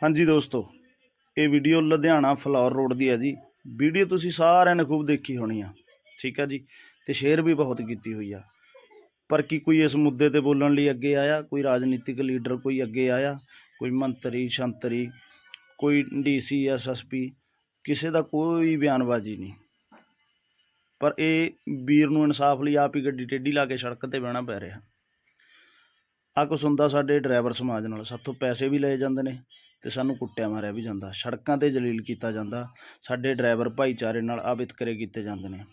ਹਾਂਜੀ ਦੋਸਤੋ, ਇਹ ਵੀਡੀਓ ਲੁਧਿਆਣਾ ਫਲੋਰ ਰੋਡ ਦੀ ਹੈ ਜੀ। ਵੀਡੀਓ ਤੁਸੀਂ ਸਾਰਿਆਂ ਨੇ ਖੂਬ ਦੇਖੀ ਹੋਣੀ ਆ, ਠੀਕ ਆ ਜੀ? ਤੇ ਸ਼ੇਅਰ ਵੀ ਬਹੁਤ ਕੀਤੀ ਹੋਈ ਆ। ਪਰ ਕੀ ਕੋਈ ਇਸ ਮੁੱਦੇ ਤੇ ਬੋਲਣ ਲਈ ਅੱਗੇ ਆਇਆ? ਕੋਈ ਰਾਜਨੀਤਿਕ ਲੀਡਰ ਕੋਈ ਅੱਗੇ ਆਇਆ? ਕੋਈ ਮੰਤਰੀ, ਸ਼ੰਤਰੀ, ਕੋਈ ਡੀਸੀ ਐਸਐਸਪੀ ਕਿਸੇ ਦਾ ਕੋਈ ਬਿਆਨਬਾਜ਼ੀ ਨਹੀਂ। ਪਰ ਇਹ ਵੀਰ ਨੂੰ ਇਨਸਾਫ ਲਈ ਆਪ ਹੀ ਗੱਡੀ ਟੇਢੀ ਲਾ ਕੇ ਸੜਕ ਤੇ ਬਹਿਣਾ ਪੈ ਰਿਹਾ। ਆ ਕੁਛ ਹੁੰਦਾ ਸਾਡੇ ਡਰਾਈਵਰ ਸਮਾਜ ਨਾਲ, ਸਾਥੋਂ ਪੈਸੇ ਵੀ ਲਏ ਜਾਂਦੇ ਨੇ ਤੇ ਸਾਨੂੰ ਕੁੱਟਿਆ ਮਾਰਿਆ ਵੀ ਜਾਂਦਾ। ਸੜਕਾਂ ਤੇ ਜਲੀਲ ਕੀਤਾ ਜਾਂਦਾ। ਸਾਡੇ ਡਰਾਈਵਰ ਭਾਈਚਾਰੇ ਨਾਲ ਆ ਵਿਤਕਰੇ ਕੀਤੇ ਜਾਂਦੇ ਨੇ।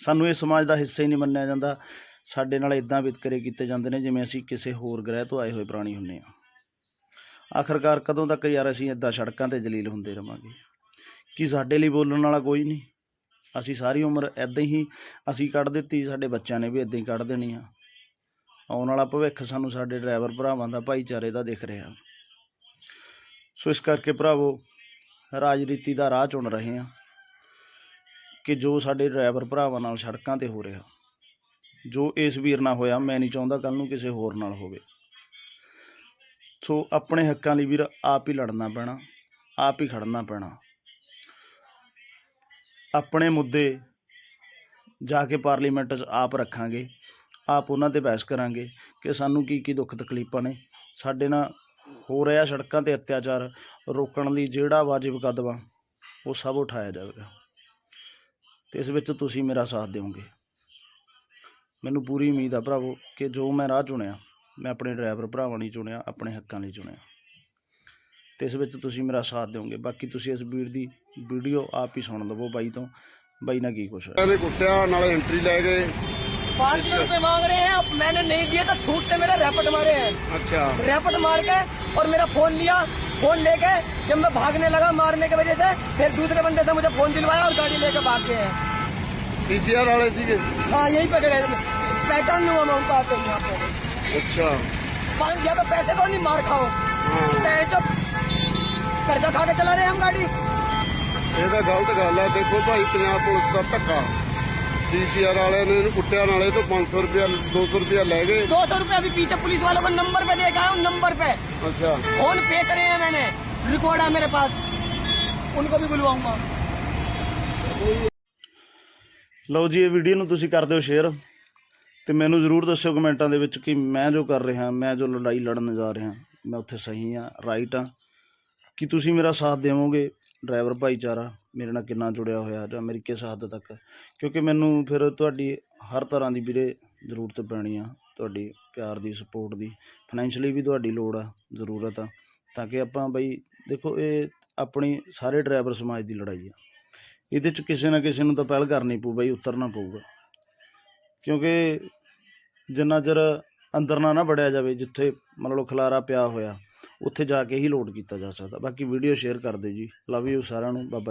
ਸਾਨੂੰ ਇਹ ਸਮਾਜ ਦਾ ਹਿੱਸਾ ਹੀ ਨਹੀਂ ਮੰਨਿਆ ਜਾਂਦਾ। ਸਾਡੇ ਨਾਲ ਇਦਾਂ ਵਿਤਕਰੇ ਕੀਤੇ ਜਾਂਦੇ ਨੇ ਜਿਵੇਂ ਅਸੀਂ ਕਿਸੇ ਹੋਰ ਗ੍ਰਹਿ ਤੋਂ ਆਏ ਹੋਏ ਪ੍ਰਾਣੀ ਹੁੰਨੇ ਆ ਆਖਰਕਾਰ ਕਦੋਂ ਤੱਕ ਯਾਰ ਅਸੀਂ ਇਦਾਂ ਸੜਕਾਂ ਤੇ ਜਲੀਲ ਹੁੰਦੇ ਰਵਾਂਗੇ? ਕੀ ਸਾਡੇ ਲਈ ਬੋਲਣ ਵਾਲਾ ਕੋਈ ਨਹੀਂ? ਅਸੀਂ ਸਾਰੀ ਉਮਰ ਇਦਾਂ ਹੀ ਅਸੀਂ ਕੱਢ ਦਿੱਤੀ, ਸਾਡੇ ਬੱਚਿਆਂ ਨੇ ਵੀ ਇਦਾਂ ਹੀ ਕੱਢ ਦੇਣੀ ਆ। ਆਉਣ ਵਾਲਾ ਭਵਿੱਖ ਸਾਨੂੰ ਸਾਡੇ ਡਰਾਈਵਰ ਭਰਾਵਾਂ ਦਾ ਭਾਈਚਾਰੇ ਦਾ ਦਿਖ ਰਿਹਾ। ਸੋ ਇਸ ਕਰਕੇ ਭਰਾਵੋ, ਰਾਜਨੀਤੀ ਦਾ ਰਾਹ ਚੁਣ ਰਹੇ ਹਾਂ ਕਿ ਜੋ ਸਾਡੇ ਡਰਾਈਵਰ ਭਰਾਵਾਂ ਨਾਲ ਸੜਕਾਂ ਤੇ ਹੋ ਰਿਹਾ, ਜੋ ਇਸ ਵੀਰ ਨਾਲ ਹੋਇਆ, ਮੈਂ ਨਹੀਂ ਚਾਹੁੰਦਾ ਕੱਲ ਨੂੰ ਕਿਸੇ ਹੋਰ ਨਾਲ ਹੋਵੇ। ਸੋ ਆਪਣੇ ਹੱਕਾਂ ਲਈ ਵੀਰ ਆਪ ਹੀ ਲੜਨਾ ਪੈਣਾ, ਆਪ ਹੀ ਖੜਨਾ ਪੈਣਾ। ਆਪਣੇ ਮੁੱਦੇ ਜਾ ਕੇ ਪਾਰਲੀਮੈਂਟ 'ਚ ਆਪ ਰੱਖਾਂਗੇ, ਆਪ ਉਹਨਾਂ ਤੇ ਬਹਿਸ ਕਰਾਂਗੇ ਕਿ ਸਾਨੂੰ ਕੀ ਕੀ ਦੁੱਖ ਤਕਲੀਫਾਂ ਨੇ, ਸਾਡੇ ਨਾਲ ਹੋ ਰਿਹਾ ਸੜਕਾਂ ਤੇ ਅਤਿਆਚਾਰ, ਰੋਕਣ ਲਈ ਜਿਹੜਾ ਵਾਜਿਬ ਕਦਮ, ਉਹ ਸਭ ਉਠਾਇਆ ਜਾਵੇਗਾ। ਤੇ ਇਸ ਵਿੱਚ ਤੁਸੀਂ ਮੇਰਾ ਸਾਥ ਦਿਓਗੇ। ਮੈਨੂੰ ਪੂਰੀ ਉਮੀਦ ਆ ਭਰਾਵੋ ਕਿ ਜੋ ਮੈਂ ਰਾਹ ਚੁਣਿਆ, ਮੈਂ ਆਪਣੇ ਡਰਾਈਵਰ ਭਰਾਵਾਂ ਲਈ ਚੁਣਿਆ, ਆਪਣੇ ਹੱਕਾਂ ਲਈ ਚੁਣਿਆ। ਤੇ ਇਸ ਵਿੱਚ ਤੁਸੀਂ ਮੇਰਾ ਸਾਥ ਦਿਓਗੇ। ਬਾਕੀ ਤੁਸੀਂ ਇਸ ਵੀਰ ਦੀ ਵੀਡੀਓ ਆਪ ਹੀ ਸੁਣ ਲਵੋ ਬਾਈ ਤੋਂ। ਬਾਈ ਨਾਲ ਕੀ ਕੁਛ ਹੋਇਆ? ਇਹਨੇ ਕੁੱਟਿਆ, ਨਾਲੇ ਐਂਟਰੀ ਲੈ ਗਏ। पाँच सौ रुपए मांग रहे हैं अब मैंने नहीं दिए तो छूट से मेरे रैपट मारे हैं ਅੱਛਾ रैपट मार के और मेरा फोन लिया फोन लेके जब मैं भागने लगा मारने की वजह से फिर दूसरे बंदे से मुझे फोन दिलवाया और गाड़ी लेके भाग गए हैं ਪੀਸੀਆਰ ਵਾਲੇ ਸੀਗੇ हाँ यही पकड़े पहचान नहीं हुआ मैं उनको आते यहाँ पे ਅੱਛਾ पाँच या तो पैसे को नहीं मार खाओ ਹਾਂ पैसे कर्जा खा के चला रहे हैं हम गाड़ी ਇਹ ਤਾਂ ਗਲਤ ਗੱਲ ਆ ਦੇਖੋ ਭਾਈ ਪੰਜਾਬ ਪੁਲਿਸ ਦਾ ਧੱਕਾ ਪੀਸੀਆਰ ਵਾਲਿਆਂ ਨੇ ਇਹਨੂੰ ਕੁੱਟਿਆ ਨਾਲੇ ਤੋਂ 500 ਰੁਪਇਆ 200 ਰੁਪਇਆ ਲੈ ਗਏ दो सौ रूपये अभी पीछे पुलिस वालों को नंबर पे लेके आया हूँ नंबर पे ਅੱਛਾ फोन पे करे हैं मैंने रिकॉर्ड है मेरे पास उनको भी बुलवाऊंगा ਲਓ ਜੀ ਇਹ ਵੀਡੀਓ ਨੂੰ ਤੁਸੀਂ ਕਰ ਦਿਓ ਸ਼ੇਅਰ ਤੇ ਮੈਨੂੰ ਜ਼ਰੂਰ ਦੱਸਿਓ ਕਮੈਂਟਾਂ ਦੇ ਵਿੱਚ ਕਿ ਮੈਂ ਜੋ ਕਰ ਰਿਹਾ ਮੈਂ ਜੋ ਲੜਾਈ ਲੜਨ ਜਾ ਰਿਹਾ ਮੈਂ ਉੱਥੇ ਸਹੀ ਆ ਰਾਈਟ ਆ ਕਿ ਤੁਸੀਂ ਮੇਰਾ ਸਾਥ ਦੇਵੋਗੇ ਡਰਾਈਵਰ ਭਾਈਚਾਰਾ ਮੇਰੇ ਨਾਲ ਕਿੰਨਾ ਜੁੜਿਆ ਹੋਇਆ ਜਾਂ ਮੇਰੀ ਕਿਸ ਹੱਦ ਤੱਕ ਕਿਉਂਕਿ ਮੈਨੂੰ ਫਿਰ ਤੁਹਾਡੀ ਹਰ ਤਰ੍ਹਾਂ ਦੀ ਵੀਰੇ ਜ਼ਰੂਰਤ ਪੈਣੀ ਆ, ਤੁਹਾਡੀ ਪਿਆਰ ਦੀ ਸਪੋਰਟ ਦੀ। ਫਾਈਨੈਂਸ਼ਲੀ ਵੀ ਤੁਹਾਡੀ ਲੋੜ ਆ, ਜ਼ਰੂਰਤ ਆ। ਤਾਂ ਕਿ ਆਪਾਂ ਬਈ ਦੇਖੋ, ਇਹ ਆਪਣੀ ਸਾਰੇ ਡਰਾਈਵਰ ਸਮਾਜ ਦੀ ਲੜਾਈ ਆ। ਇਹਦੇ ਚ ਕਿਸੇ ਨਾ ਕਿਸੇ ਨੂੰ ਤਾਂ ਪਹਿਲ ਕਰਨੀ ਪਊ, ਬਈ ਉਤਰਨਾ ਪਊਗਾ। ਕਿਉਂਕਿ ਜਿੰਨਾ ਚਿਰ ਅੰਦਰ ਨਾ ਨਾ ਵੜਿਆ ਜਾਵੇ, ਜਿੱਥੇ ਮੰਨ ਲਓ ਖਲਾਰਾ ਪਿਆ ਹੋਇਆ ਉੱਥੇ ਜਾ ਕੇ ਹੀ ਲੋਡ ਕੀਤਾ ਜਾ ਸਕਦਾ। ਬਾਕੀ ਵੀਡੀਓ ਸ਼ੇਅਰ ਕਰ ਦਿਓ ਜੀ। ਲਵ ਯੂ ਸਾਰਿਆਂ ਨੂੰ। ਬਾਬਾ